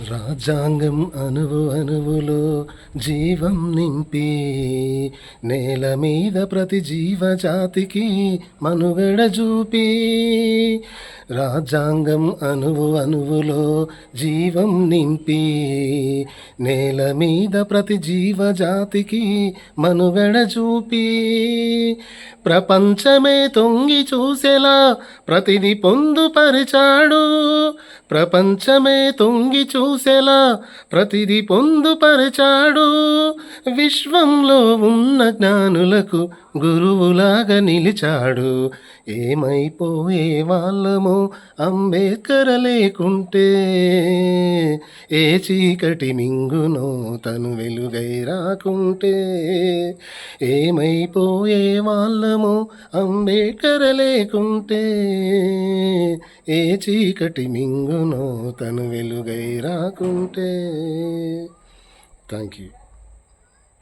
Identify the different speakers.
Speaker 1: రాజ్యాంగం అనువు అనువులో జీవం నింపి నేల మీద ప్రతి జీవజాతికి మనుగడ చూపి రాజ్యాంగం అనువు అనువులో జీవం నింపి నేల మీద ప్రతి జీవజాతికి మనుగడ చూపి. ప్రపంచమే తొంగి చూసేలా ప్రతిది పొందుపరిచాడు. ప్రపంచమే తొంగి చూసేలా ప్రతిది పొందుపరిచాడు. విశ్వంలో ఉన్న జ్ఞానులకు గురువులాగా నిలిచాడు. ఏమైపోయే వాళ్ళమో అంబేద్కర్ లేకుంటే ఏ చీకటి మింగునో తను వెలుగై రాకుంటే. ఏమైపోయే వాళ్ళము అంబేద్కర్ లేకుంటే ఏ చీకటి మింగునో తను వెలుగై రాకుంటే. Thank you